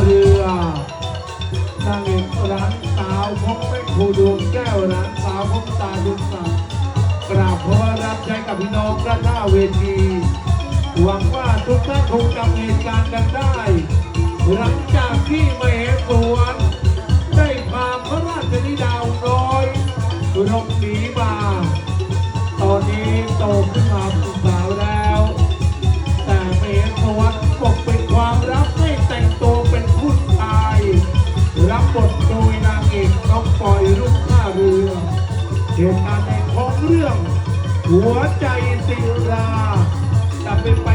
เรือนางเอกร้านสาวพบแม่ครูดวงแก้วร้านสาวพบตาดุสักกราบขอรับใจกับพี่น้องด้านหน้าเวทีหวังว่าทุกท่านคงจำเหตุการณ์กันได้ หลังจากที่มเหสวนได้พาพระราชธิดาวน้อยหลบหนีมา ตอนนี้ตขึ้ เหตุการณ์ในของเรื่อง หัวใจศิลาจะเป็นไป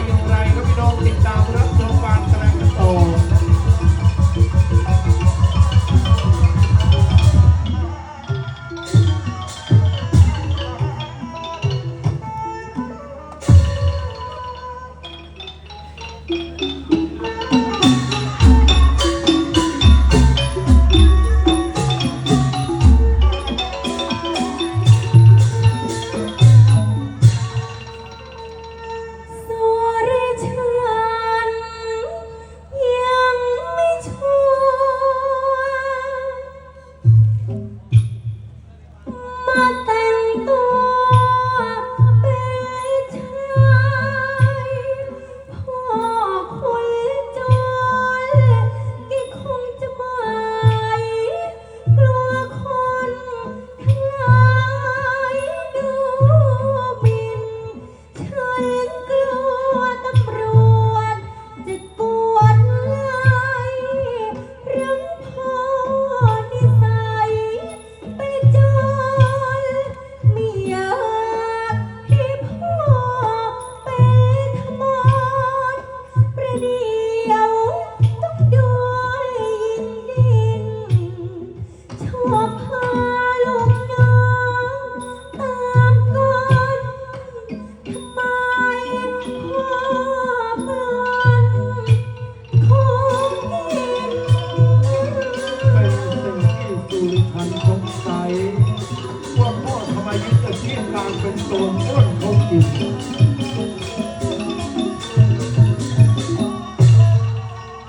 เที่ยงการเป็นตัวต้นของจิต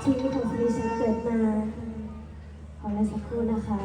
ชีวิตของดิฉันเกิดมา ขอเวลาสักครู่นะคะ